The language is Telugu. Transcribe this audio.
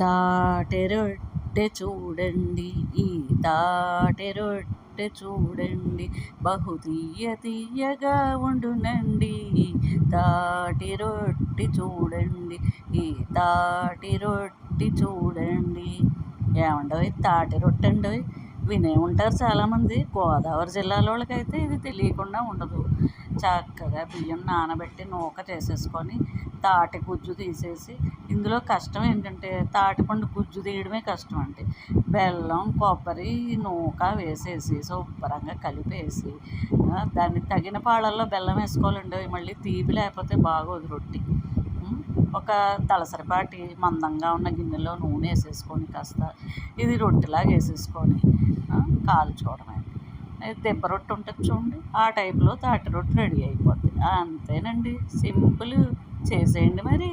తాటెరొట్టె చూడండి ఈ తాటెరొట్టె చూడండి బహు తీయ తీయగా ఉండునండి. తాటి రొట్టి చూడండి ఈ తాటి రొట్టి చూడండి. ఏమండోయ్? తాటి రొట్టె అండోయ్? వినే ఉంటారు చాలామంది. గోదావరి జిల్లాలో వాళ్ళకైతే ఇది తెలియకుండా ఉండదు. చక్కగా బియ్యం నానబెట్టి నూక చేసేసుకొని తాటి గుజ్జు తీసేసి ఇందులో కష్టం ఏంటంటే తాటిపండు గుజ్జు తీయడమే కష్టం అండి. బెల్లం కొబ్బరి నూక వేసేసి శుభ్రంగా కలిపేసి దాన్ని తగిన పాళల్లో బెల్లం వేసుకోవాలండి. మళ్ళీ తీపి లేకపోతే బాగోదు రొట్టి. ఒక దళసరిపాటి మందంగా ఉన్న గిన్నెలో నూనె వేసేసుకొని కాస్త ఇది రొట్టెలాగా వేసేసుకొని కాల్చుకోవడమే ఇది దెబ్బ రొట్టె ఉంటుంది చూడండి. ఆ టైప్లో తాటి రొట్టె రెడీ అయిపోద్ది. అంతేనండి. సింపుల్ చేసేయండి మరి.